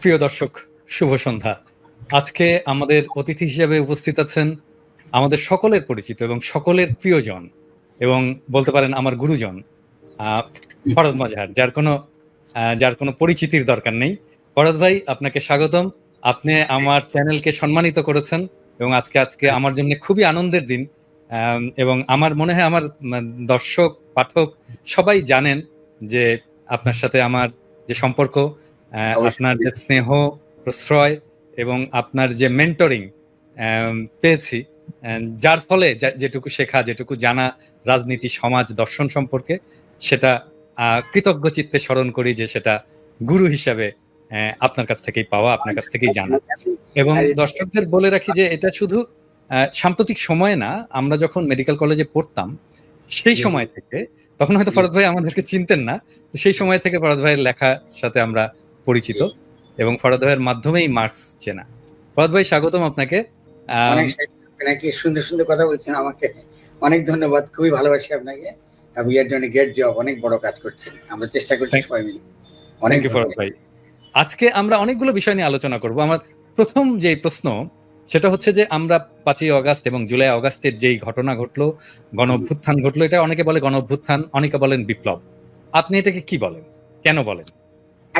প্রিয় দর্শক, শুভ সন্ধ্যা। আজকে আমাদের অতিথি হিসেবে উপস্থিত আছেন আমাদের সকলের পরিচিত এবং সকলের প্রিয়জন এবং বলতে পারেন আমার গুরুজন ফরদ মাজহার, যার কোনো যার কোনো পরিচিতির দরকার নেই। ফরদ ভাই, আপনাকে স্বাগতম। আপনি আমার চ্যানেলকে সম্মানিত করেছেন এবং আজকে আজকে আমার জন্য খুবই আনন্দের দিন। এবং আমার মনে হয় আমার দর্শক, পাঠক সবাই জানেন যে আপনার সাথে আমার যে সম্পর্ক। আপনার যে স্নেহ প্রশ্রয় এবং আপনার যে মেন্টরিং পেয়েছি যার ফলে যেটুকু শেখা যেটুকু জানা রাজনীতি সমাজ দর্শন সম্পর্কে সেটা কৃতজ্ঞ চিত্তে স্মরণ করি যে সেটা গুরু হিসাবে আপনার কাছ থেকেই পাওয়া আপনার কাছ থেকেই জানা। এবং দর্শকদের বলে রাখি যে এটা শুধু আহ, সাম্প্রতিক সময়ে না আমরা যখন মেডিকেল কলেজে পড়তাম সেই সময় থেকে তখন হয়তো ফরদ ভাই আমাদেরকে চিনতেন না সেই সময় থেকে ফরদ ভাইয়ের লেখার সাথে আমরা পরিচিত এবং ফরদ ভাইয়ের মাধ্যমেই মার্কস চেনা। ফরাদ ভাই স্বাগতম আপনাকে। নাকি সুন্দর সুন্দর কথা বলছেন আমাকে। অনেক ধন্যবাদ। খুবই ভালোবাসি আপনাকে। আপনি এর জন্য গেট জব অনেক বড় কাজ করছেন। আমরা চেষ্টা করছি সবাই মিলে। অনেক ফরদ ভাই। আজকে আমরা অনেকগুলো বিষয় নিয়ে আলোচনা করব। আমার প্রথম যে প্রশ্ন সেটা হচ্ছে যে আমরা পাঁচই অগাস্ট এবং জুলাই অগাস্টের যেই ঘটনা ঘটলো গণ অভ্যুত্থান ঘটলো এটা অনেকে বলে গণ অভ্যুত্থান অনেকে বলেন বিপ্লব। আপনি এটাকে কি বলেন? কেন বলেন?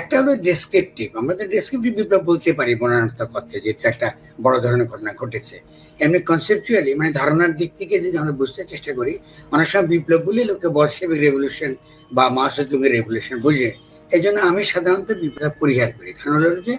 একটা হলো ডেসক্রিপটিভ আমরা তো ডেসক্রিপটিভ বিপ্লব বলতে পারি বর্ণনাত্মক অর্থে, যেহেতু একটা বড় ধরনের ঘটনা ঘটেছে। এমনি কনসেপচুয়ালি মানে ধারণার দিক থেকে যদি আমরা বুঝতে চেষ্টা করি অনেক সময় বিপ্লব বলি লোকে বলশেবিক রেভলিউশন বা মহাসযুগের রেভলিউশন বুঝে। এই জন্য আমি সাধারণত বিপ্লব পরিহার করি। কারণ হলো যে,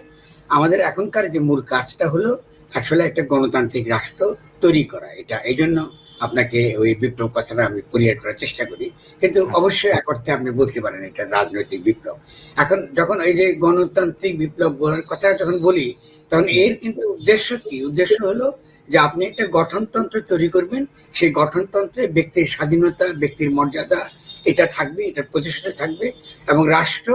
আমাদের এখনকার যে মূল কাজটা হলো আসলে একটা গণতান্ত্রিক রাষ্ট্র তৈরি করা। এটা এই জন্য আপনাকে ওই বিপ্লব কথাটা আমি পরিহার করার চেষ্টা করি। কিন্তু অবশ্যই এক অর্থে আপনি বলতে পারেন এটা রাজনৈতিক বিপ্লব। এখন যখন এই যে গণতান্ত্রিক বিপ্লব বলার কথাটা যখন বলি তখন এর কিন্তু উদ্দেশ্য কি? উদ্দেশ্য হলো যে আপনি একটা গঠনতন্ত্র তৈরি করবেন সেই গঠনতন্ত্রে ব্যক্তির স্বাধীনতা ব্যক্তির মর্যাদা এটা থাকবে এটার প্রতিষ্ঠা থাকবে এবং রাষ্ট্র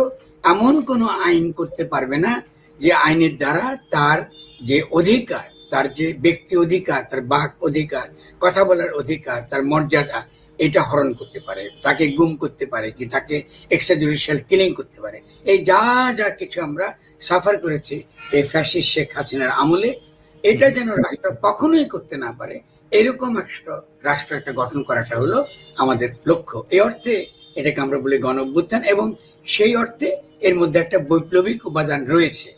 এমন কোনো আইন করতে পারবে না যে আইনের দ্বারা তার যে অধিকার, তার যে ব্যক্তি অধিকার, তার বাক অধিকার, কথা বলার অধিকার, তার মর্যাদা, এটা হরণ করতে পারে, তাকে গুম করতে পারে, কি তাকে এক্সট্রা জুডিশিয়াল কিলিং করতে পারে। এই যা যা কিছু আমরা সাফার করেছি, এই ফ্যাসিস্ট শেখ হাসিনার আমলে, এটা যেন রাষ্ট্র কখনোই করতে না পারে, এরকম একটা রাষ্ট্র একটা গঠন করাটা হলো আমাদের লক্ষ্য। এই অর্থে এটাকে আমরা বলি গণ এবং সেই অর্থে এর মধ্যে একটা বৈপ্লবিক উপাদান রয়েছে।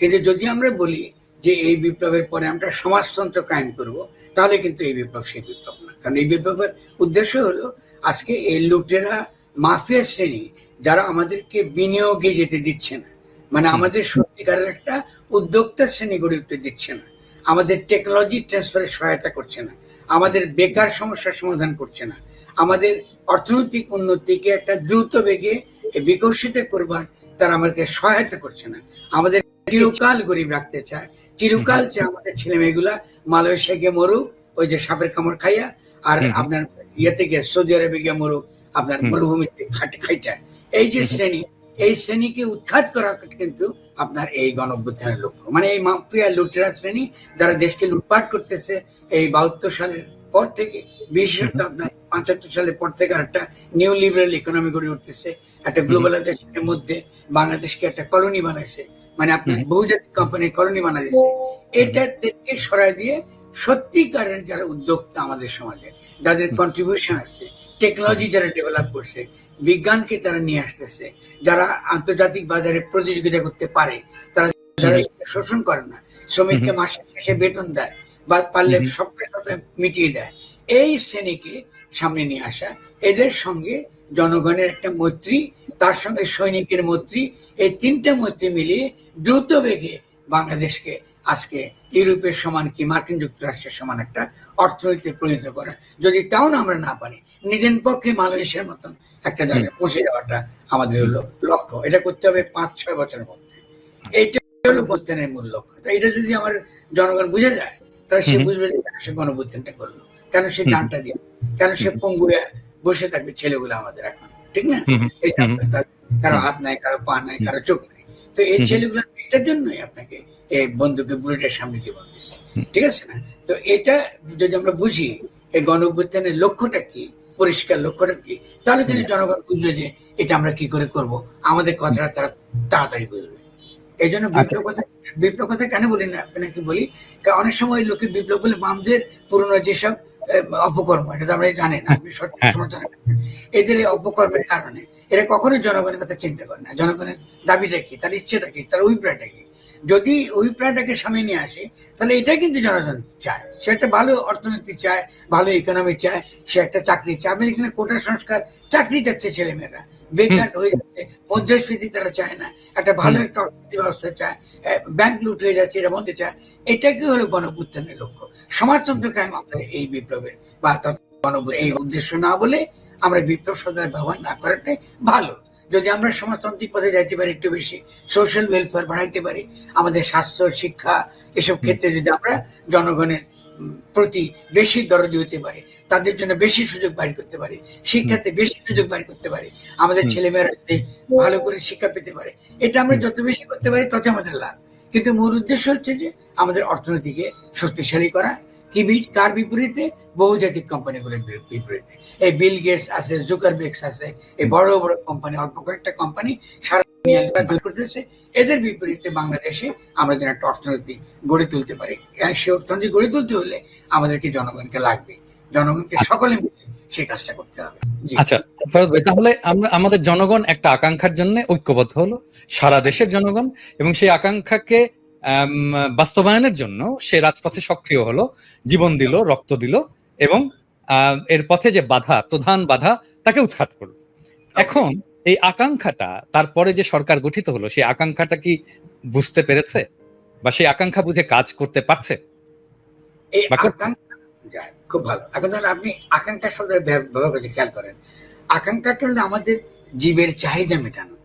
কিন্তু যদি আমরা বলি যে এই বিপ্লবের পরে আমরা সমাজতন্ত্র কায়েম করব তাহলে কিন্তু এই বিপ্লব সেই বিপ্লব না। কারণ এই বিপ্লবের উদ্দেশ্য হলো আজকে এই লুটেরা মাফিয়া শ্রেণি যারা আমাদেরকে বিনিয়োগে যেতে দিচ্ছে না মানে আমাদের সত্যিকারের একটা উদ্যোক্তা শ্রেণি গড়ে উঠতে দিচ্ছে না আমাদের টেকনোলজি ট্রান্সফারে সহায়তা করছে না আমাদের বেকার সমস্যার সমাধান করছে না আমাদের অর্থনৈতিক উন্নতিকে একটা দ্রুত বেগে বিকশিত করবার তারা আমাদেরকে সহায়তা করছে না আমাদের চিরকাল গরিব রাখতে চায়। চিরকাল চায় আমাদের ছেলে মেয়েগুলা মালয়েশিয়া গিয়ে মরুক ওই যে সাপের কামড় খাইয়া আর আপনার ইয়েতে গিয়ে সৌদি আরবে গিয়ে মরুক আপনার মরুভূমিতে খাট খাইটা। এই যে শ্রেণি এই শ্রেণীকে উৎখাত করা কিন্তু আপনার এই গণঅভ্যুত্থানের লক্ষ্য। মানে এই মাফিয়া লুটেরা শ্রেণি যারা দেশকে লুটপাট করতেছে এই বাহাত্তর সালের পর থেকে বিশেষত আপনার পঁচাত্তর সালের পর থেকে আর একটা নিউ লিবারেল ইকোনমি গড়ে উঠতেছে। একটা গ্লোবালাইজেশনের মধ্যে বাংলাদেশকে একটা কলোনি বানাইছে। মানে আপনার হুম। বহুজাতিক কোম্পানি কলোনি বানাইছে এটা থেকে সরাই দিয়ে সত্যিকারের যারা উদ্যোক্তা আমাদের সমাজে যাদের কন্ট্রিবিউশন আছে টেকনোলজি যারা ডেভেলপ করছে বিজ্ঞানকে তারা নিয়ে আসতেছে যারা আন্তর্জাতিক বাজারে প্রতিযোগিতা করতে পারে তারা যারা শোষণ করে না শ্রমিককে মাসে শেষে বেতন দেয় বা পারলে। সবটা মিটিয়ে দেয় এই শ্রেণীকে সামনে নিয়ে আসা এদের সঙ্গে জনগণের একটা মৈত্রী তার সঙ্গে সৈনিকের মৈত্রী এই তিনটা মৈত্রী মিলিয়ে দ্রুত বেগে বাংলাদেশকে আজকে ইউরোপের সমান কি মার্কিন যুক্তরাষ্ট্রের সমান একটা অর্থনীতিতে পরিণত করা। যদি তাও না আমরা না পারি নিজের পক্ষে মালয়েশিয়ার মতন একটা জায়গায় পৌঁছে যাওয়াটা আমাদের হলো লক্ষ্য। এটা করতে হবে পাঁচ ছয় বছরের মধ্যে। এইটা হলো বৈজ্ঞানের মূল লক্ষ্য। তো এটা যদি আমার জনগণ বুঝে যায় তাহলে সে বুঝবে যে সে গণবুদ্ধানটা করল কেন সে। জানটা দিল কেন সে পঙ্গু হয়ে বসে থাকবে ছেলেগুলো আমাদের এখন ঠিক না। তার- কারও হাত নাই কারও পা নাই কারও চোখ নাই। তো এই ছেলেগুলো এটার জন্যই আপনাকে এই বন্ধুকে বুলেটের সামনে জীবন দিচ্ছে ঠিক আছে না? তো এটা যদি আমরা বুঝি এই গণ লক্ষ্যটা কি পরিষ্কার লক্ষ্যটা কি তাহলে কিন্তু জনগণ বুঝবে যে এটা আমরা কি করে করব। আমাদের কথাটা তারা তাড়াতাড়ি বুঝবে। এই জন্য বিপ্লব কথা বিপ্লব কথা কেন বলি না আপনাকে বলি কারণ অনেক সময় লোকে বিপ্লব বলে বামদের পুরনো যেসব অপকর্ম এটা তো আমরা জানি না সঠিক হ্যাঁ। এদের এই অপকর্মের কারণে এরা কখনোই জনগণের কথা চিন্তা করে না। জনগণের দাবিটা কি? তার ইচ্ছেটা কি? তার অভিপ্রায়টা কি? যদি অভিপ্রায়টাকে সামনে নিয়ে আসে তাহলে এটাই কিন্তু জনগণ চায়। সে একটা ভালো অর্থনীতি চায় ভালো ইকোনমি চায় সে একটা চাকরি চায়। আপনি এখানে কোটা সংস্কার চাকরি চাচ্ছে ছেলেমেয়েরা। বেকার হয়ে যাচ্ছে মুদ্রাস্ফীতি তারা চায় না। একটা ভালো একটা অর্থনীতি ব্যবস্থা চায় ব্যাংক লুট হয়ে যাচ্ছে এটা বন্ধ চায়। এটাকে হলো গণপুত্থানের লক্ষ্য। সমাজতন্ত্র কায়েম আমাদের এই বিপ্লবের বা এই উদ্দেশ্য না বলে আমরা বিপ্লব শব্দের ব্যবহার না করাটাই ভালো। যদি আমরা সমাজতান্ত্রিক পথে যাইতে পারি একটু বেশি সোশ্যাল ওয়েলফেয়ার বাড়াইতে পারি আমাদের স্বাস্থ্য শিক্ষা এসব ক্ষেত্রে যদি আমরা জনগণের প্রতি বেশি দরদি হতে পারি তাদের জন্য বেশি সুযোগ বাড়ি করতে পারি শিক্ষাতে বেশি সুযোগ বাড়ি করতে পারি আমাদের। ছেলেমেয়েরা ভালো করে শিক্ষা পেতে পারে এটা আমরা যত বেশি করতে পারি তত আমাদের লাভ। কিন্তু মূল উদ্দেশ্য হচ্ছে যে আমাদের অর্থনীতিকে শক্তিশালী করা তার বিপরীতে বহুজাতিক কোম্পানিগুলোর বিপরীতে। এই বিল গেটস আছে জুকারবেক্স আছে, এই বড় বড় কোম্পানি অল্প কয়েকটা কোম্পানি সারা করতেছে। এদের বিপরীতে বাংলাদেশে আমরা যেন একটা অর্থনীতি গড়ে তুলতে পারি। সেই অর্থনীতি গড়ে তুলতে হলে আমাদেরকে জনগণকে লাগবে। জনগণকে সকলে মিলে সেই কাজটা করতে হবে। আচ্ছা তাহলে আমরা, আমাদের জনগণ একটা আকাঙ্ক্ষার জন্য ঐক্যবদ্ধ হলো, সারা দেশের জনগণ, এবং সেই আকাঙ্ক্ষাকে বাস্তবায়নের জন্য সে রাজপথে সক্রিয় হলো জীবন দিল রক্ত দিল এবং এর পথে যে বাধা প্রধান বাধা তাকে উৎখাত করল। এখন এই আকাঙ্ক্ষাটা তারপরে যে সরকার গঠিত হলো সেই আকাঙ্ক্ষাটা কি বুঝতে পেরেছে? বা সেই আকাঙ্ক্ষা বুঝে কাজ করতে পারছে? এই খুব ভালো। এখন ধর আপনি আকাঙ্ক্ষা ব্যব- ব্যবহার করতে খেয়াল করেন। আকাঙ্ক্ষাটা হলো আমাদের জীবের চাহিদা মেটানো।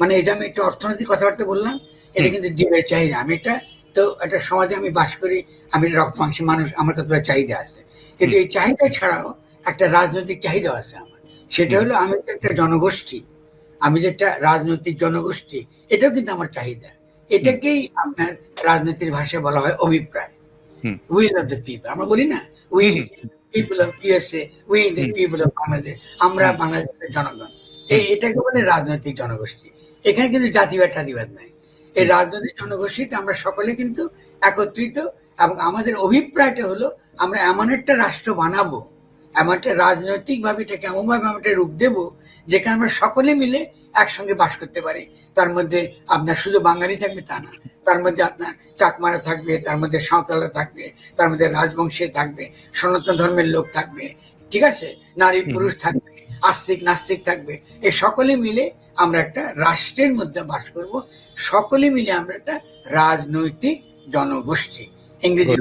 মানে যে আমি একটা অর্থনৈতিক কথাবার্তা বললাম এটা কিন্তু জীবের চাহিদা। আমি এটা তো একটা সমাজে আমি বাস করি আমি রক্ত মাংসী মানুষ আমার কতটা চাহিদা আছে। কিন্তু এই চাহিদা ছাড়াও একটা রাজনৈতিক চাহিদা আছে আমার। সেটা হলো আমি যে একটা জনগোষ্ঠী আমি যে একটা রাজনৈতিক জনগোষ্ঠী এটাও কিন্তু আমার চাহিদা। এটাকেই আপনার রাজনীতির ভাষায় বলা হয় অভিপ্রায়। উইল অফ দ্য পিপল আমরা বলি না we. People of USA we the people of Bangladesh আমরা বাংলাদেশের জনগণ। এই এটাকে বলে রাজনৈতিক জনগোষ্ঠী। এখানে কিন্তু জাতিবাদ টাতিবাদ নাই। এই রাজনৈতিক জনগোষ্ঠীতে আমরা সকলে কিন্তু একত্রিত এবং আমাদের অভিপ্রায়টা হলো আমরা এমন একটা রাষ্ট্র বানাবো এমন একটা রাজনৈতিক ভাবে এটাকে এমনভাবে আমরা রূপ দেবো যেখানে আমরা সকলে মিলে একসঙ্গে বাস করতে পারি। তার মধ্যে আপনার শুধু বাঙালি থাকবে তা না তার মধ্যে আপনার চাকমারা থাকবে তার মধ্যে সাঁওতালা থাকবে তার মধ্যে রাজবংশী থাকবে সনাতন ধর্মের লোক থাকবে ঠিক আছে? নারী পুরুষ থাকবে আস্তিক নাস্তিক থাকবে এই সকলে মিলে আমরা একটা রাষ্ট্রের মধ্যে বাস করব। সকলে মিলে আমরা একটা রাজনৈতিক জনগোষ্ঠী ইংরেজি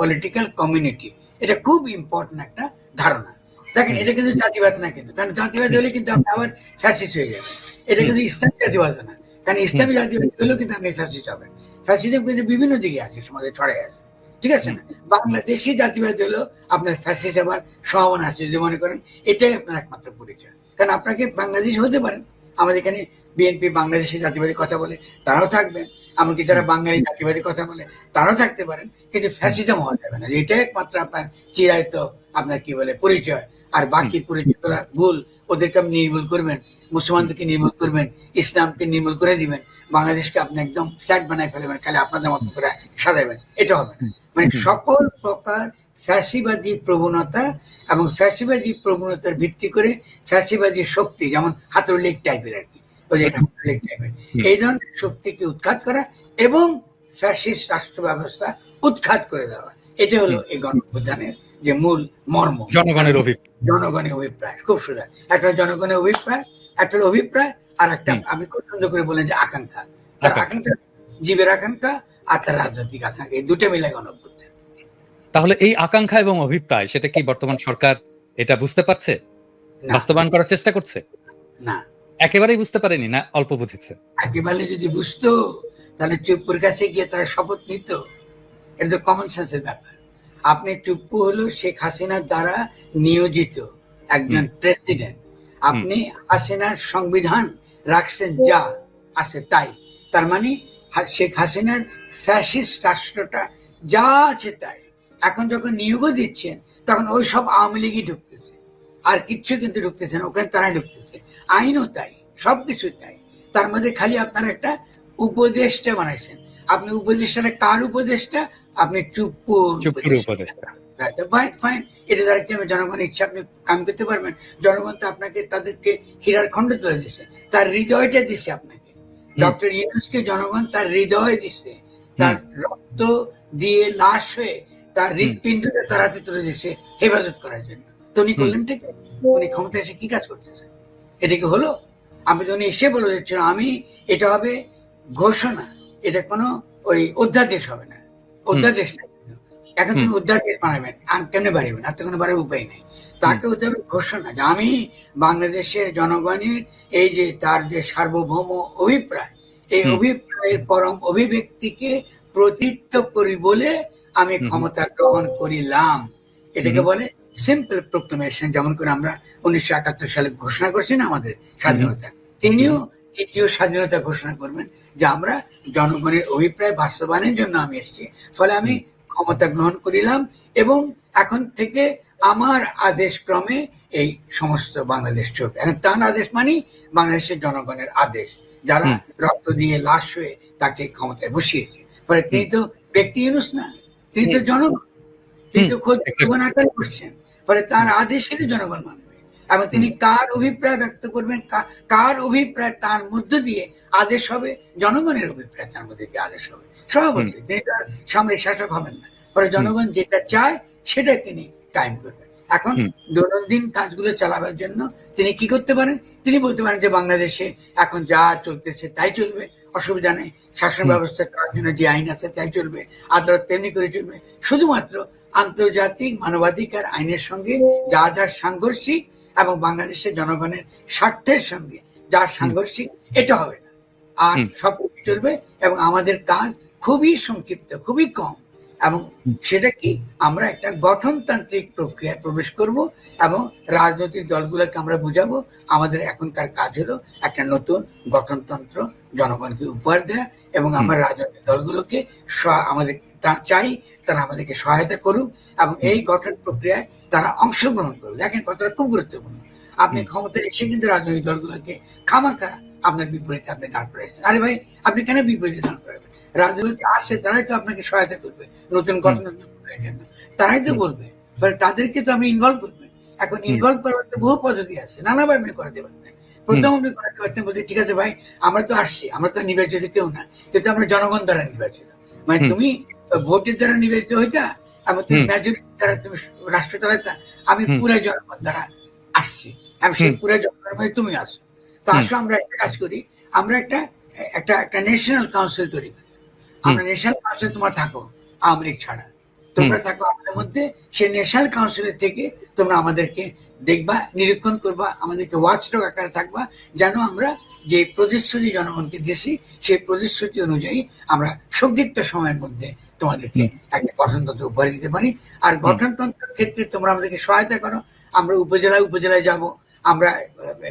পলিটিক্যাল কমিউনিটি এটা খুব ইম্পর্টেন্ট একটা ধারণা। দেখেন এটা কিন্তু জাতিবাদ না কিন্তু কারণ জাতিবাদ হলে কিন্তু আপনি আবার ফ্যাসিস্ট হয়ে যাবেন। এটা কিন্তু ইসলামী জাতিবাদ না কারণ ইসলামী জাতিবাদ হলেও কিন্তু আপনি ফ্যাসিস্ট হবেন। ফ্যাসিজম কিন্তু বিভিন্ন দিকে আছে সমাজে ছড়াই আছে। ঠিক আছে না? বাংলাদেশি জাতিবাদ হলো আপনার ফ্যাসিস্ট হবার সম্ভাবনা আছে যদি মনে করেন এটাই আপনার একমাত্র পরিচয়। কারণ আপনাকে বাংলাদেশ হতে পারেন আমাদের এখানে বিএনপি বাংলাদেশি জাতিবাদী কথা বলে তারাও থাকবেন। এমনকি যারা বাঙালি জাতিবাদী কথা বলে তারাও থাকতে পারেন। কিন্তু ফ্যাসিজম হওয়া যাবে না। এটাই একমাত্র আপনার চিরায়ত আপনার কি বলে পরিচয়। আর বাকি পরিচয়গুলো ভুল। ওদেরকে আপনি নির্মূল করবেন। মুসলমানদেরকে নির্মূল করবেন। ইসলামকে নির্মূল করে দিবেন। বাংলাদেশকে আপনি একদম ফ্ল্যাট বানায় ফেলবেন। খালি আপনাদের মতো করে সাজাবেন এটা হবে না। মানে সকল প্রকার ফ্যাসিবাদী প্রবণতা এবং ফ্যাসিবাদী প্রবণতার ভিত্তি করে ফ্যাসিবাদী শক্তি যেমন হাতুড়িক টাইপের আর কি ওই যে হাতুড়িক টাইপের এই ধরনের শক্তিকে উৎখাত করা এবং ফ্যাসিস্ট রাষ্ট্র ব্যবস্থা উৎখাত করে দেওয়া। এটা হলো এই গণপ্রধানের যে মূল মর্ম। জনগণের অভিপ্রায়। জনগণের অভিপ্রায় খুব সুন্দর। একটা জনগণের অভিপ্রায় একটা অভিপ্রায় আর একটা আমি খুব সুন্দর করে বলেন যে আকাঙ্ক্ষা। আকাঙ্ক্ষা। আকাঙ্ক্ষা জীবের আকাঙ্ক্ষা আর তার রাজনৈতিক আকাঙ্ক্ষা। এই দুটো মিলে গণপ্রধান তাহলে এই আকাঙ্ক্ষা এবং অভিপ্রায় সেটা কি বর্তমান সরকার এটা বুঝতে পারছে? বাস্তবায়ন করার চেষ্টা করছে? না। একেবারেই বুঝতে পারেনি না অল্প বুঝেছে? একেবারে যদি বুঝতো তাহলে চুপ্পুর কাছে গিয়ে তারা শপথ নিত। এটা তো কমন সেন্সের ব্যাপার। আপনি চুপ্পু হলো শেখ হাসিনার দ্বারা নিয়োজিত একজন প্রেসিডেন্ট আপনি হাসিনার সংবিধান রাখছেন যা আছে তাই। তার মানে শেখ হাসিনার ফ্যাসিস্ট রাষ্ট্রটা যা আছে তাই। এখন যখন নিয়োগও দিচ্ছেন তখন ওই সব আওয়ামী লীগই ঢুকতেছে। আর কিচ্ছু কিন্তু ঢুকতেছে না ওখানে তারাই ঢুকতেছে। আইনও তাই সব কিছু তাই। তার মধ্যে খালি আপনার একটা উপদেশটা বানাইছেন। আপনি উপদেশটা কার উপদেশটা আপনি উপদেষ্টা। ফাইন ফাইন এটা দ্বারা কি আমি জনগণের ইচ্ছা আপনি কাম করতে পারবেন? জনগণ তো আপনাকে তাদেরকে হীরার খণ্ড তুলে দিছে তার হৃদয়টা দিছে আপনাকে। ডক্টর ইউনুসকে জনগণ তার হৃদয় দিছে। তার রক্ত দিয়ে লাশ হয়ে তার হৃৎপিণ্ডটা তার তুলে দিছে হেফাজত করার জন্য। তো উনি করলেন ঠিক উনি ক্ষমতা এসে কি কাজ করতেছেন এটা কি হলো? আমি তো উনি এসে বলে দিচ্ছিল আমি এটা হবে ঘোষণা এটা কোনো ওই অধ্যাদেশ হবে না অধ্যাদেশ না এখন তুমি অধ্যাদেশ বানাবেন আর কেন বাড়িবেন আর তো কোনো বাড়ার উপায় নেই। তাকে হতে হবে ঘোষণা যে আমি বাংলাদেশের জনগণের এই যে তার যে সার্বভৌম অভিপ্রায় এই অভিপ্রায়ের পরম অভিব্যক্তিকে প্রতীত্ব করি বলে আমি ক্ষমতা গ্রহণ করিলাম। এটাকে বলে সিম্পল প্রোক্লেমেশন যেমন করে আমরা উনিশশো একাত্তর সালে ঘোষণা করছি না আমাদের স্বাধীনতা? তিনিও তৃতীয় স্বাধীনতা ঘোষণা করবেন যে আমরা জনগণের অভিপ্রায় বাস্তবায়নের জন্য আমি এসেছি। ফলে আমি ক্ষমতা গ্রহণ করিলাম এবং এখন থেকে আমার আদেশ ক্রমে এই সমস্ত বাংলাদেশ চলবে। এখন তার আদেশ মানি বাংলাদেশের জনগণের আদেশ যারা রক্ত দিয়ে লাশ হয়ে তাকে ক্ষমতায় বসিয়েছে। ফলে তিনি তো ব্যক্তি ইউনুস না। তিনি তো জনগণ। তিনি তো খোঁজ. জীবন আকার করছেন ফলে তার আদেশে তো জনগণ মানবে। এবং তিনি কার অভিপ্রায় ব্যক্ত করবেন কার অভিপ্রায় তার মধ্য দিয়ে আদেশ হবে জনগণের অভিপ্রায় তার মধ্যে দিয়ে আদেশ হবে। সভাপতি তিনি তো আর সামরিক শাসক হবেন না। ফলে জনগণ যেটা চায় সেটাই তিনি কায়েম করবেন। এখন। দৈনন্দিন কাজগুলো চালাবার জন্য তিনি কি করতে পারেন? তিনি বলতে পারেন যে বাংলাদেশে এখন যা চলতেছে তাই চলবে। অসুবিধা নেই। শাসন ব্যবস্থা করার জন্য যে আইন আছে তাই চলবে। আদালত তেমনি করে চলবে। শুধুমাত্র আন্তর্জাতিক মানবাধিকার আইনের সঙ্গে যা যা সাংঘর্ষিক এবং বাংলাদেশের জনগণের স্বার্থের সঙ্গে যা সাংঘর্ষিক এটা হবে না। আর সব চলবে এবং আমাদের কাজ খুবই সংক্ষিপ্ত খুবই কম। এবং। সেটা কি আমরা একটা গঠনতান্ত্রিক প্রক্রিয়ায় প্রবেশ করব এবং রাজনৈতিক দলগুলোকে আমরা বুঝাবো আমাদের এখনকার কাজ হলো একটা নতুন গঠনতন্ত্র জনগণকে উপহার দেয়া এবং আমরা রাজনৈতিক দলগুলোকে আমাদের তা- চাই তারা আমাদেরকে সহায়তা করুক এবং এই গঠন প্রক্রিয়ায় তারা অংশগ্রহণ করুক। দেখেন কথাটা খুব গুরুত্বপূর্ণ। আপনি ক্ষমতায় এসে কিন্তু রাজনৈতিক দলগুলোকে খামাখা আপনার বিপরীতে আপনি দাঁড় করেছেন আরে ভাই আপনি কেন বিপরীতে দাঁড় করাবেন? রাজনৈতিক আসছে তারাই তো আপনাকে সহায়তা করবে। নতুন জন্য তারাই তো বলবে। তাদেরকে তো আপনি ইনভলভ করবেন এখন ইনভলভ করার বহু পদ্ধতি আছে। নানাভাবে করাতে পারতেন। প্রথম আপনি করাতে পারতেন বলতে ঠিক আছে ভাই আমরা তো আসছি। আমরা তো নির্বাচিত কেউ না। কিন্তু আমরা জনগণ দ্বারা নির্বাচিত। মানে তুমি ভোটের দ্বারা নির্বাচিত হইতা এবং তুমি মেজরিটি দ্বারা তুমি রাষ্ট্র চালাইতা আমি। পুরো জনগণ দ্বারা আসছি। আমি সেই। পুরো জনগণ তুমি আসো তো হুম। আসো আমরা একটা কাজ করি। আমরা একটা একটা একটা ন্যাশনাল কাউন্সিল তৈরি করি। আমরা ন্যাশনাল কাউন্সিল তোমার থাকো আওয়ামী লীগ ছাড়া। তোমরা থাকো আমাদের মধ্যে সেই ন্যাশনাল কাউন্সিলের থেকে তোমরা আমাদেরকে দেখবা নিরীক্ষণ করবা আমাদেরকে ওয়াচডগ আকারে থাকবা যেন আমরা যে প্রতিশ্রুতি জনগণকে দিয়েছি সেই প্রতিশ্রুতি অনুযায়ী আমরা সংক্ষিপ্ত সময়ের মধ্যে তোমাদেরকে একটা গঠনতন্ত্র উপহার দিতে পারি। আর গঠনতন্ত্রের ক্ষেত্রে তোমরা আমাদেরকে সহায়তা করো। আমরা উপজেলায় উপজেলায় যাব আমরা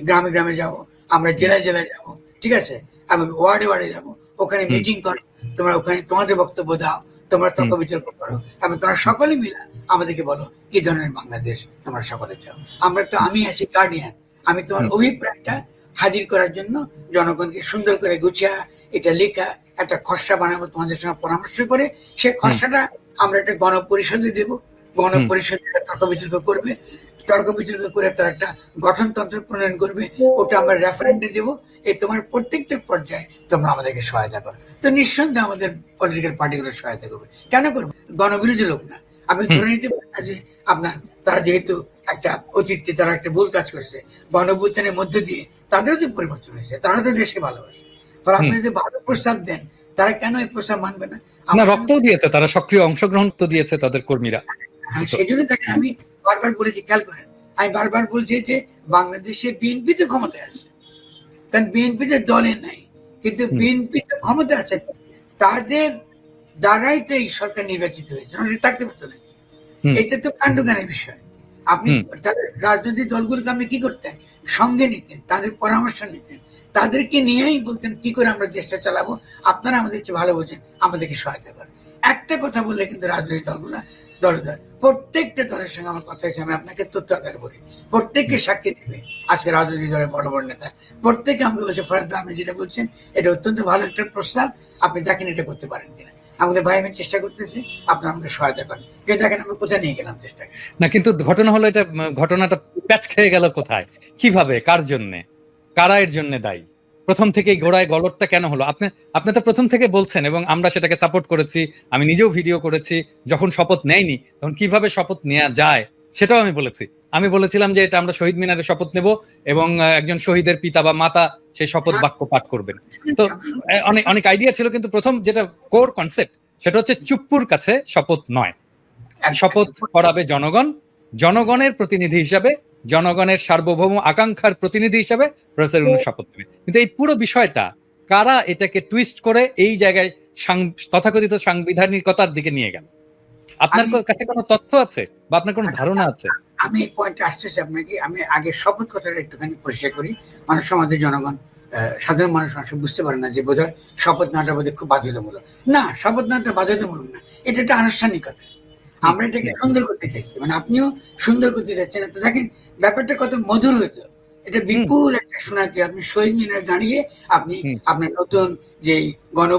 গ্রামে গ্রামে যাব আমরা জেলায় জেলায় যাব ঠিক আছে? এবং ওয়ার্ডে ওয়ার্ডে যাব ওখানে মিটিং করো তোমরা ওখানে তোমাদের বক্তব্য দাও তোমরা তর্ক বিতর্ক করো। এবং তোমরা সকলে মিলে আমাদেরকে বলো কি ধরনের বাংলাদেশ তোমরা সকলে চাও? আমরা তো আমি আছি গার্ডিয়ান আমি তোমার অভিপ্রায়টা হাজির করার জন্য জনগণকে সুন্দর করে গুছিয়া এটা লেখা একটা খসড়া বানাবো তোমাদের সঙ্গে পরামর্শ করে সেই খসড়াটা আমরা একটা গণপরিষদে দেব। গণপরিষদ তর্ক বিতর্ক করবে। তর্ক বিতর্ক করে তার একটা গঠনতন্ত্র প্রণয়ন করবে ওটা আমরা রেফারেন্ডে দেব। এই তোমার প্রত্যেকটা পর্যায়ে তোমরা আমাদেরকে সহায়তা করো। তো নিঃসন্দেহে আমাদের পলিটিক্যাল পার্টিগুলো সহায়তা করবে। কেন করবে? গণবিরোধী লোক না। আপনি ধরে নিতে পারেন যে আপনার তারা যেহেতু একটা অতীতে তারা একটা ভুল কাজ করেছে গণভুত্থানের মধ্য দিয়ে তাদেরও তো পরিবর্তন হয়েছে তারা তো দেশকে ভালোবাসে। ফলে আপনি যদি ভালো প্রস্তাব দেন তারা কেন এই প্রস্তাব মানবে না? রক্তও দিয়েছে তারা সক্রিয় অংশগ্রহণ তো দিয়েছে তাদের কর্মীরা। হ্যাঁ, সেই জন্য দেখেন আমি বারবার বলেছি খেয়াল করেন আমি বারবার বলছি যে বাংলাদেশে বিএনপি তো ক্ষমতায় আছে। কারণ বিএনপি তো দলে নাই কিন্তু। বিএনপি তো ক্ষমতা আছে তাদের দ্বারাই তো এই সরকার নির্বাচিত হয়েছে। থাকতে পারতো না এটা তো কাণ্ডজ্ঞানের বিষয়। আপনি রাজনৈতিক দলগুলোকে আপনি কি করতেন? সঙ্গে নিতেন তাদের পরামর্শ নিতেন। তাদেরকে নিয়েই বলতেন কি করে আমরা দেশটা চালাবো? আপনারা আমাদের চেয়ে ভালো বোঝেন আমাদেরকে সহায়তা করেন। একটা কথা বললে কিন্তু রাজনৈতিক দলগুলা দলে প্রত্যেকটা দলের সঙ্গে আমার কথা হয়েছে, আমি আপনাকে তথ্য বলি। প্রত্যেককে সাক্ষী দেবে। আজকে রাজনৈতিক দলের বড় বড় নেতা। প্রত্যেকে আমাকে বলছে, ফরাদ আপনি যেটা বলছেন, এটা অত্যন্ত ভালো একটা প্রস্তাব। আপনি দেখেন এটা করতে পারেন কিনা। আমাদের ভাই, আমি চেষ্টা করতেছি আপনার আমাকে সহায়তা করেন। কিন্তু দেখেন, আমি কোথায় নিয়ে গেলাম চেষ্টা না, কিন্তু ঘটনা হলো এটা ঘটনাটা প্যাচ খেয়ে গেল কোথায়? কীভাবে? কার জন্য? কারা এর জন্য দায়ী? প্রথম থেকেই ঘোড়ায় গলতটা কেন হলো? আপনি আপনি তো প্রথম থেকে বলছেন এবং আমরা সেটাকে সাপোর্ট করেছি আমি নিজেও ভিডিও করেছি যখন শপথ নেয়নি তখন কীভাবে শপথ নেওয়া যায় সেটাও আমি বলেছি। আমি বলেছিলাম যে এটা আমরা শহীদ মিনারে শপথ নেব এবং একজন শহীদের পিতা বা মাতা সেই শপথ বাক্য পাঠ করবেন। তো অনেক অনেক আইডিয়া ছিল কিন্তু প্রথম যেটা কোর কনসেপ্ট সেটা হচ্ছে চুপ্পুর কাছে শপথ নয়। শপথ করাবে জনগণ জনগণের প্রতিনিধি হিসাবে জনগণের সার্বভৌম আকাঙ্ক্ষার প্রতিনিধি হিসাবে প্রফেসর ইউনূস শপথ নেবে কিন্তু এই পুরো বিষয়টা কারা এটাকে টুইস্ট করে এই জায়গায় তথাকথিত সাংবিধানিকতার দিকে নিয়ে গেল? আপনার কাছে কোনো তথ্য আছে বা আপনার কোনো ধারণা আছে? আমি এই পয়েন্টে আসতেছি আপনাকে। আমি আগে শপথ কথাটা একটুখানি পরিষ্কার করি। মানুষ সমাজের জনগণ আহ, সাধারণ মানুষ আসলে বুঝতে পারে না যে বোধহয় শপথ নেওয়াটা বোধহয় খুব বাধ্যতামূলক। না শপথ নেওয়াটা বাধ্যতামূলক না। এটা একটা আনুষ্ঠানিকতা। আমরা এটাকে সুন্দর করতে চাইছি। মানে আপনিও সুন্দর করতে চাচ্ছেন। একটা দেখেন ব্যাপারটা কত মধুর হতো এটা বিপুল একটা শোনাতে আপনি শহীদ মিনারে দাঁড়িয়ে আপনি আপনার নতুন যে গণ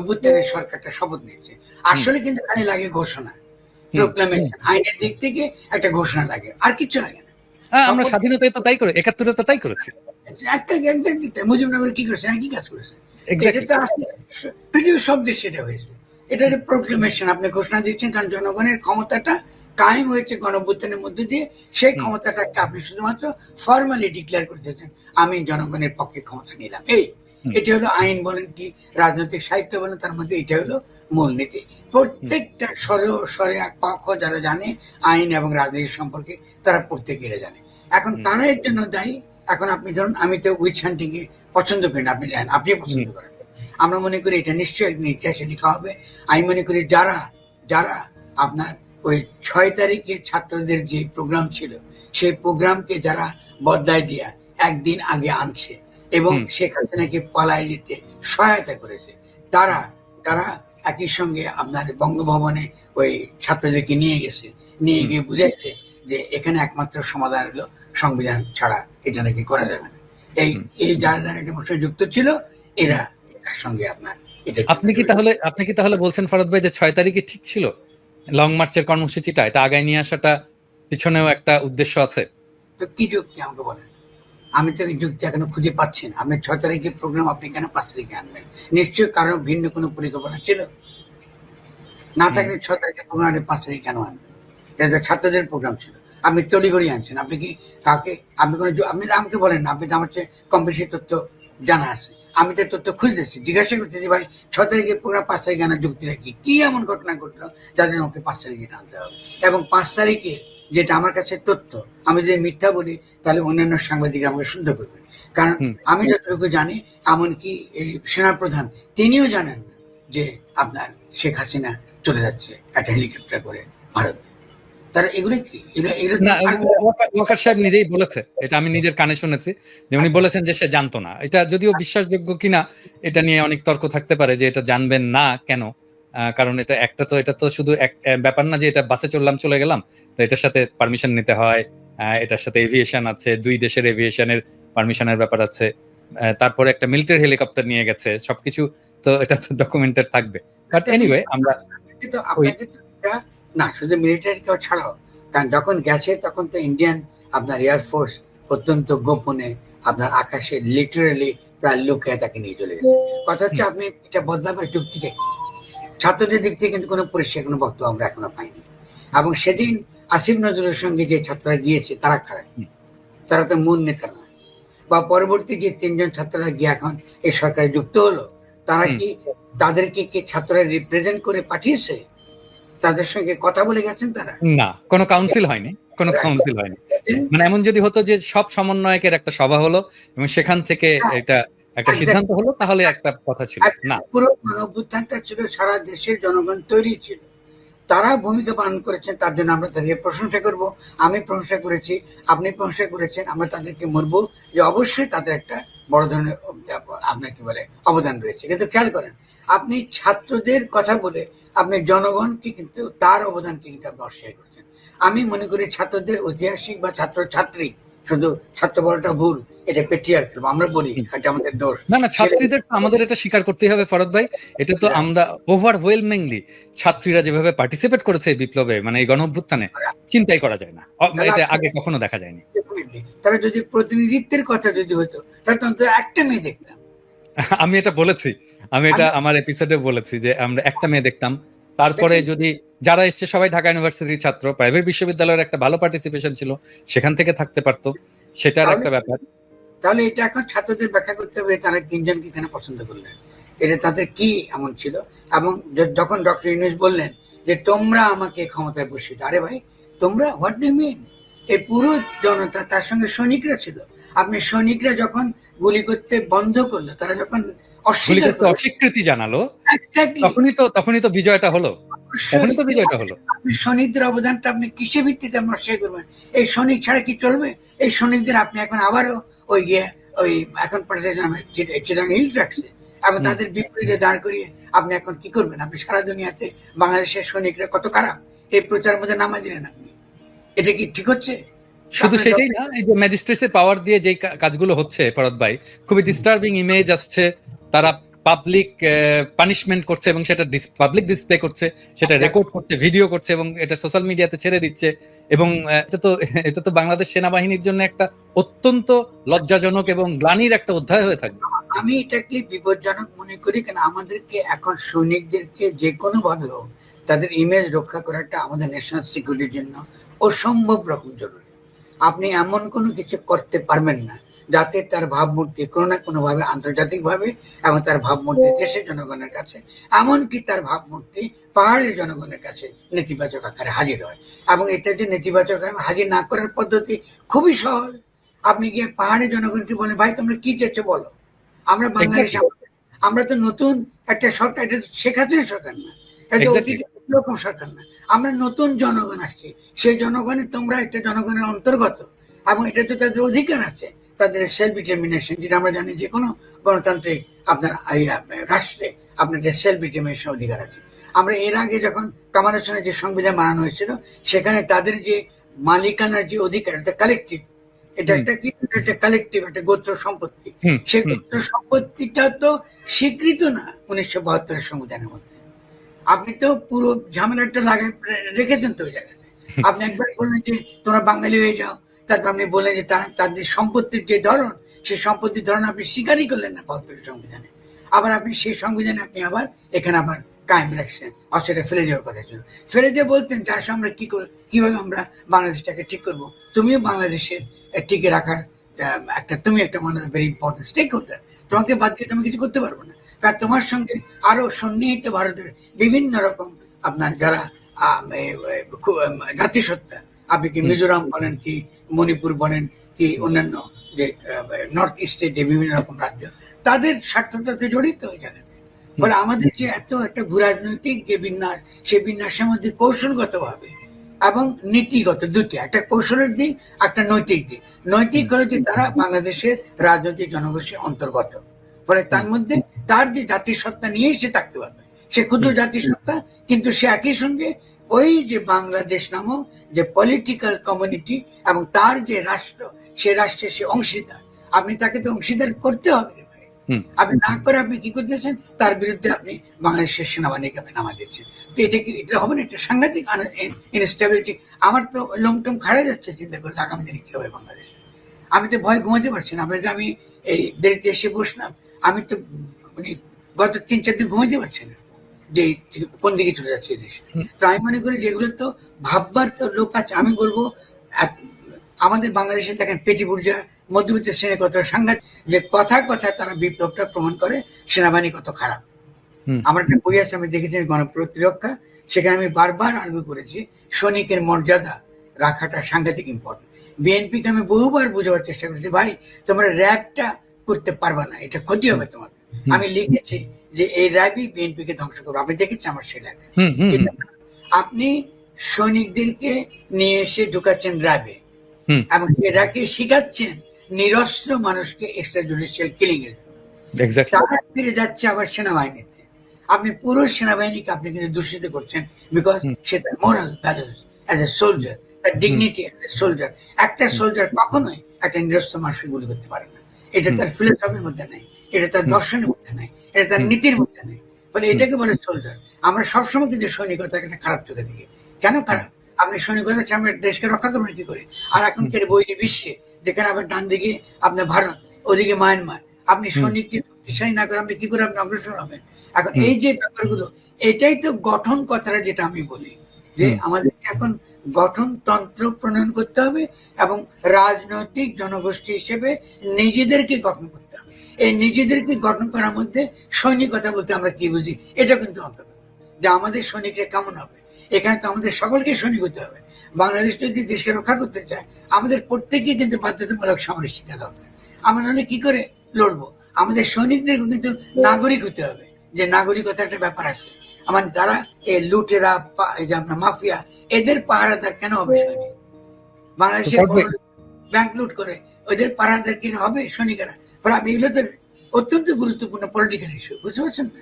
সরকারটা শপথ নিচ্ছে আসলে কিন্তু খালি লাগে ঘোষণা। প্রোক্লামেশন আইনের দিক থেকে একটা ঘোষণা লাগে। আর কিছু লাগে না। হ্যাঁ, আমরা স্বাধীনতায় তো তাই করে একাত্তরে তো তাই করেছি। একটা মুজিবনগর কি করেছে? একই কাজ করেছে? এটা তো আসলে পৃথিবীর সব দেশে এটা হয়েছে। এটা একটা প্রোক্লেমেশন আপনি ঘোষণা দিচ্ছেন কারণ জনগণের ক্ষমতাটা কায়েম হয়েছে গণভ্যুত্থানের মধ্যে দিয়ে। সেই ক্ষমতাটাকে আপনি শুধুমাত্র ফর্মালি ডিক্লেয়ার করতেছেন আমি জনগণের পক্ষে ক্ষমতা নিলাম। এই। এটি হলো আইন বলেন কি রাজনৈতিক সাহিত্য বলেন তার মধ্যে এটা হলো মূলনীতি প্রত্যেকটা স্বরে স্বরে ক খ যারা জানে আইন এবং রাজনীতি সম্পর্কে তারা প্রত্যেকে এটা জানে। এখন। তারা এর জন্য দায়ী। এখন আপনি ধরুন আমি তো উইচ হান্টিং পছন্দ করি না আপনি জানেন আপনি পছন্দ করেন। আমরা মনে করি এটা নিশ্চয়ই একদিন ইতিহাসে লেখা হবে। আমি মনে করি যারা যারা আপনার ওই ছয় তারিখে ছাত্রদের যে প্রোগ্রাম ছিল সেই প্রোগ্রামকে যারা বদলায় দিয়া একদিন আগে আনছে এবং। শেখ হাসিনাকে পালায় যেতে সহায়তা করেছে তারা তারা একই সঙ্গে আপনার বঙ্গভবনে ওই ছাত্রদেরকে নিয়ে গেছে নিয়ে গিয়ে বুঝাইছে যে এখানে একমাত্র সমাধান হলো সংবিধান ছাড়া এটা নাকি করা যাবে না। এই এই যারা যারা এটা যুক্ত ছিল এরা এটার সঙ্গে আপনার আপনি কি তাহলে আপনি কি তাহলে বলছেন ফরদ ভাই যে ছয় তারিখে ঠিক ছিল? লং মার্চের কর্মসূচিটা এটা আগায় নিয়ে আসাটা পিছনেও একটা উদ্দেশ্য আছে। তো কি যুক্তি আমাকে বলেন? আমি তো যুক্তি এখনও খুঁজে পাচ্ছি না। আপনি ছয় তারিখে প্রোগ্রাম আপনি কেন পাঁচ তারিখে নিশ্চয়ই কারও ভিন্ন কোনো পরিকল্পনা ছিল? না থাকলে ছয় তারিখে প্রোগ্রাম পাঁচ তারিখে কেন আনবেন? এটা ছাত্রদের প্রোগ্রাম ছিল। আপনি তড়িঘড়ি আনছেন। আপনি কি কাকে আপনি কোনো আপনি আমাকে বলেন না। আপনি তো আমার চেয়ে কম বেশি তথ্য জানা আছে। আমি তো তথ্য খুঁজতেছি জিজ্ঞাসা করতেছি ভাই ছ তারিখে প্রোগ্রাম পাঁচ তারিখে আনার যুক্তিটা কি কি এমন ঘটনা ঘটলো যাদের আমাকে পাঁচ তারিখে আনতে হবে? এবং পাঁচ তারিখের যেটা আমার কাছে তথ্য আমি যদি মিথ্যা বলি তাহলে অন্যান্য সাংবাদিকরা আমাকে শুদ্ধ করবে। কারণ আমি যতটুকু জানি এমনকি এই সেনাপ্রধান তিনিও জানেন না যে আপনার শেখ হাসিনা চলে যাচ্ছে একটা হেলিকপ্টার করে ভারতে। তারা এগুলো কি ওয়াকার- সাহেব নিজেই বলেছে। এটা আমি নিজের কানে শুনেছি। যে উনি বলেছেন যে সে জানতো না। এটা যদিও বিশ্বাসযোগ্য কিনা এটা নিয়ে অনেক তর্ক থাকতে পারে যে এটা জানবেন না কেন? কারণ এটা একটা তো এটা তো শুধু এক ব্যাপার না যে এটা বাসে চললাম চলে গেলাম। তো এটার সাথে পারমিশন নিতে হয়। এটার সাথে এভিয়েশন আছে। দুই দেশের এভিয়েশনের পারমিশনের ব্যাপার আছে। তারপরে একটা মিলিটারি হেলিকপ্টার নিয়ে গেছে। সবকিছু তো এটা তো ডকুমেন্টেড থাকবে। বাট এনিওয়ে আমরা আপনাকে তো আপনাকে না শুধু মিলিটারি কেউ ছাড়াও কারণ যখন গেছে তখন তো ইন্ডিয়ান আপনার এয়ারফোর্স অত্যন্ত গোপনে আপনার আকাশে লিটারেলি প্রায় লুকিয়ে তাকে নিয়ে চলে গেছে। কথা হচ্ছে আপনি এটা বদলাবার যুক্তিটা কি? ছাত্রদের দিক থেকে কিন্তু কোনো পরিষ্কার কোনো বক্তব্য আমরা এখনও পাইনি। এবং সেদিন আসিফ নজরুলের সঙ্গে যে ছাত্ররা গিয়েছে তারা খারাপ। তারা তো মূল নেতা না। বা পরবর্তী যে তিনজন ছাত্ররা গিয়ে এখন এই সরকারে যুক্ত হলো তারা কি তাদেরকে কি ছাত্ররা রিপ্রেজেন্ট করে পাঠিয়েছে? তাদের সঙ্গে কথা বলে গেছেন তারা? না কোনো কাউন্সিল হয়নি কোনো কাউন্সিল হয়নি। মানে এমন যদি হতো যে সব সমন্বয়কের একটা সভা হলো এবং সেখান থেকে হ্যাঁ। এটা একটা সিদ্ধান্ত হলো তাহলে একটা কথা ছিল। না। পুরো ছিল সারা দেশের জনগণ তৈরি ছিল। তারা ভূমিকা পালন করেছেন তার জন্য আমরা তাদেরকে প্রশংসা করব। আমি প্রশংসা করেছি আপনি প্রশংসা করেছেন আমরা তাদেরকে মরবো যে অবশ্যই তাদের একটা বড় ধরনের আপনার কি বলে অবদান রয়েছে। কিন্তু খেয়াল করেন আপনি ছাত্রদের কথা বলে আপনি জনগণকে কিন্তু তার অবদানকে কিন্তু আপনি অস্বীকার করছেন। আমি মনে করি ছাত্রদের ঐতিহাসিক বা ছাত্র ছাত্রী শুধু ছাত্র বলাটা ভুল এটা আমরা বলি এটা আমাদের দোষ। না না ছাত্রীদের আমাদের এটা স্বীকার করতেই হবে ফরদ ভাই। এটা তো আমরা ওভারওয়েলমিংলি ছাত্রীরা যেভাবে পার্টিসিপেট করেছে এই বিপ্লবে মানে এই গণ অভ্যুত্থানে চিন্তাই করা যায় না। এটা আগে কখনো দেখা যায়নি। তারা যদি প্রতিনিধিত্বের কথা যদি হতো তাহলে তো একটা মেয়ে দেখতাম। আমি এটা বলেছি। আমি এটা আমার এপিসোডে বলেছি যে আমরা একটা মেয়ে দেখতাম। তারপরে যদি যারা এসছে সবাই ঢাকা ইউনিভার্সিটির ছাত্র প্রাইভেট বিশ্ববিদ্যালয়ের একটা ভালো পার্টিসিপেশন ছিল সেখান থেকে থাকতে পারতো। সেটার একটা ব্যাপার। তাহলে এটা এখন ছাত্রদের ব্যাখ্যা করতে হবে তারা তিনজনকে কেন পছন্দ করলেন এটা তাদের কি এমন ছিল? এবং যখন ডক্টর ইউনুস বললেন যে তোমরা আমাকে ক্ষমতায় বসিয়ে। আরে ভাই তোমরা হোয়াট ডু মিন এই পুরো জনতা তার সঙ্গে সৈনিকরা ছিল। আপনি সৈনিকরা যখন গুলি করতে বন্ধ করল তারা যখন অস্বীকৃতি জানালো তখনই তো তখনই তো বিজয়টা হলো। তখনই তো বিজয়টা হলো। আপনি সৈনিকদের অবদানটা আপনি কিসে ভিত্তিতে নষ্ট করবেন এই সৈনিক ছাড়া কি চলবে? এই সৈনিকদের আপনি এখন আবারও ওই গিয়ে ওই এখন চিরাং হিল রাখছে। এবং তাদের বিপরীতে দাঁড় করিয়ে আপনি এখন কি করবেন? আপনি সারা দুনিয়াতে বাংলাদেশের সৈনিকরা কত খারাপ? এই প্রচারের মধ্যে নামা দিলেন আপনি। এটা কি ঠিক হচ্ছে? শুধু সেটাই না এই যে ম্যাজিস্ট্রেটসের পাওয়ার দিয়ে যে কাজগুলো হচ্ছে ফরদ ভাই খুবই ডিস্টার্বিং ইমেজ আসছে। তারা পাবলিক পানিশমেন্ট করছে এবং সেটা পাবলিক ডিসপ্লে করছে সেটা রেকর্ড করছে ভিডিও করছে এবং এটা সোশ্যাল মিডিয়াতে ছেড়ে দিচ্ছে। এবং এটা তো এটা তো বাংলাদেশ সেনাবাহিনীর জন্য একটা অত্যন্ত লজ্জাজনক এবং গ্লানির একটা অধ্যায় হয়ে থাকবে। আমি এটাকে বিপজ্জনক মনে করি কেন আমাদেরকে এখন সৈনিকদেরকে যে কোনো ভাবে হোক তাদের ইমেজ রক্ষা করাটা আমাদের ন্যাশনাল সিকিউরিটির জন্য অসম্ভব রকম জরুরি। আপনি এমন কোনো কিছু করতে পারবেন না যাতে তার ভাবমূর্তি কোনো না কোনোভাবে আন্তর্জাতিকভাবে এবং তার ভাবমূর্তি দেশের জনগণের কাছে এমনকি তার ভাবমূর্তি পাহাড়ের জনগণের কাছে নেতিবাচক আকারে হাজির হয়। এবং এটা যে নেতিবাচক আকারে হাজির না করার পদ্ধতি খুবই সহজ। আপনি গিয়ে পাহাড়ের জনগণকে বলেন ভাই তোমরা কি চেয়েছো বলো? আমরা বাংলাদেশ আমরা তো নতুন একটা সরকার এটা শেখ হাসিনা সরকার না। এটা. অতীতের রকম সরকার না। আমরা নতুন জনগণ আসছি। সেই জনগণের তোমরা একটা জনগণের অন্তর্গত এবং এটা তো তাদের অধিকার আছে। তাদের সেলফ ডিটারমিনেশন যেটা আমরা জানি যে কোনো গণতান্ত্রিক আপনার রাষ্ট্রে আপনার সেলফ ডিটারমিনেশন অধিকার আছে। আমরা এর আগে যখন কামাল হোসেনের যে সংবিধান বানানো হয়েছিল সেখানে তাদের যে মালিকানার যে অধিকার এটা কালেকটিভ এটা একটা কি? একটা কালেকটিভ একটা গোত্র সম্পত্তি। সেই গোত্র সম্পত্তিটা তো স্বীকৃত না উনিশশো বাহাত্তরের সংবিধানের মধ্যে। আপনি তো পুরো ঝামেলাটা লাগাই রেখেছেন তো ওই জায়গাতে। আপনি একবার বললেন যে তোমরা বাঙালি হয়ে যাও। তারপর আপনি বললেন যে তারা তাদের সম্পত্তির যে ধরন সেই সম্পত্তির ধরন আপনি স্বীকারই করলেন না বাহাত্তরের সংবিধানে। আবার আপনি সেই সংবিধানে আপনি আবার এখানে আবার কায়েম রাখছেন। আর সেটা ফেলে যাওয়ার কথা ছিল। ফেলে দিয়ে বলতেন যে আসলে আমরা কি করে কীভাবে আমরা বাংলাদেশটাকে ঠিক করব? তুমিও বাংলাদেশের টিকে রাখার একটা তুমি একটা মানে ভেরি ইম্পর্টেন্ট স্টেক হোল্ডার তোমাকে বাদ দিয়ে তুমি কিছু করতে পারব না। কারণ তোমার সঙ্গে আরও সন্নিহিত ভারতের বিভিন্ন রকম আপনার যারা জাতিসত্তা আপনি কি মিজোরাম বলেন কি মণিপুর বলেন কি অন্যান্য যে নর্থ ইস্টের যে বিভিন্ন রকম রাজ্য তাদের স্বার্থটা তো জড়িত ওই জায়গাতে। ফলে আমাদের যে এত একটা ভূরাজনৈতিক যে বিন্যাস সেই বিন্যাসের মধ্যে কৌশলগতভাবে এবং নীতিগত দুটি একটা কৌশলের দিক একটা নৈতিক দিক। নৈতিক হলো যে তারা বাংলাদেশের রাজনৈতিক জনগোষ্ঠীর অন্তর্গত। ফলে তার মধ্যে তার যে জাতিসত্তা নিয়েই সে থাকতে পারবে। সে ক্ষুদ্র জাতিসত্তা কিন্তু সে একই সঙ্গে ওই যে বাংলাদেশ নামক যে পলিটিক্যাল কমিউনিটি এবং তার যে রাষ্ট্র সে রাষ্ট্রের সে অংশীদার। আপনি তাকে তো অংশীদার করতে হবে ভাই। আপনি না করে আপনি কি করতেছেন? তার বিরুদ্ধে আপনি বাংলাদেশের সেনাবাহিনীকে আপনি নামা দিচ্ছেন। তো এটা কি এটা হবে না? একটা সাংঘাতিক ইনস্টেবিলিটি আমার তো লোমটম খাড়া যাচ্ছে চিন্তা করে আগামী দিনে কি হবে বাংলাদেশে? আমি তো ভয় ঘুমাতে পারছি না। আপনাকে আমি এই দেরিতে এসে বসলাম। আমি তো মানে গত তিন চার দিন ঘুমাতে পারছি না যে কোন দিকে চলে যাচ্ছে এই দেশ। তো আমি মনে করি যেগুলো তো ভাববার তো লোক আছে। আমি বলব আমাদের বাংলাদেশে দেখেন পেটি বুর্জা মধ্যবিত্ত শ্রেণির কত সাংঘাত যে কথা কথা তারা বিপ্লবটা প্রমাণ করে সেনাবাহিনী কত খারাপ। আমার একটা বই আছে আমি দেখেছি গণপ্রতিরক্ষা। সেখানে আমি বারবার আর্গু করেছি সৈনিকের মর্যাদা রাখাটা সাংঘাতিক ইম্পর্টেন্ট বিএনপিকে আমি বহুবার বোঝাবার চেষ্টা করেছি ভাই তোমরা র্যাবটা করতে পারবে না এটা ক্ষতি হবে তোমার আমি লিখেছি যে এই র্যাবই বিএনপিকে ধ্বংস করবে আপনি দেখেছেন আমার সেই হুম হুম। আপনি সৈনিকদেরকে নিয়ে এসে ঢুকাচ্ছেন র্যাবে। এবং এরাকে শিখাচ্ছেন নিরস্ত্র মানুষকে এক্সট্রা জুডিশিয়াল কিলিং এর তারা ফিরে যাচ্ছে আবার সেনাবাহিনীতে। আপনি পুরো সেনাবাহিনীকে আপনি কিন্তু দূষিত করছেন বিকজ হুম। সেটা moral values as a soldier তার ডিগনিটি সোলজার একটা সোলজার কখনোই একটা নিরস্ত্র মানুষকে গুলি করতে পারে না। এটা তার ফিলোসফির মধ্যে নাই এটা তার দর্শনের মধ্যে নাই এটা তার নীতির মধ্যে নেই। ফলে এটাকে বলে সোলজার আমরা সবসময় কিন্তু সৈনিকতাকে একটা খারাপ চোখে দিকে কেন খারাপ আপনি সৈনিকতা সামনে দেশকে রক্ষা করবেন কি করে? আর এখনকার বৈরী বিশ্বে যেখানে আবার ডান দিকে আপনার ভারত ওদিকে মায়ানমার। আপনি হুম। সৈনিককে শক্তিশালী না করে আপনি কি করে আপনি অগ্রসর হবেন? এখন এই যে ব্যাপারগুলো এটাই তো গঠন কথাটা যেটা আমি বলি। যে আমাদের এখন গঠনতন্ত্র প্রণয়ন করতে হবে এবং রাজনৈতিক জনগোষ্ঠী হিসেবে নিজেদেরকে গঠন করতে হবে। এই নিজেদেরকে গঠন করার মধ্যে সৈনিকতা বলতে আমরা কি বুঝি? এটা কিন্তু অন্তর্গত। যে আমাদের সৈনিকরা কেমন হবে? এখানে তো আমাদের সকলকে সৈনিক হতে হবে। বাংলাদেশ যদি দেশকে রক্ষা করতে চায় আমাদের প্রত্যেককে কিন্তু বাধ্যতামূলক সামরিক শিক্ষা দরকার। আমরা নাহলে কি করে লড়বো? আমাদের সৈনিকদের কিন্তু নাগরিক হতে হবে। যে নাগরিকতা একটা ব্যাপার আছে। আমার যারা এই লুটেরা পা- এই যে আপনার মাফিয়া এদের পাহারাদার কেন হবে শনি? বাংলাদেশে ব্যাংক লুট করে ওদের পাহারাদার কেন হবে সৈনিকেরা ফলে আপনি এগুলো তো অত্যন্ত গুরুত্বপূর্ণ পলিটিক্যাল ইস্যু বুঝতে পারছেন না?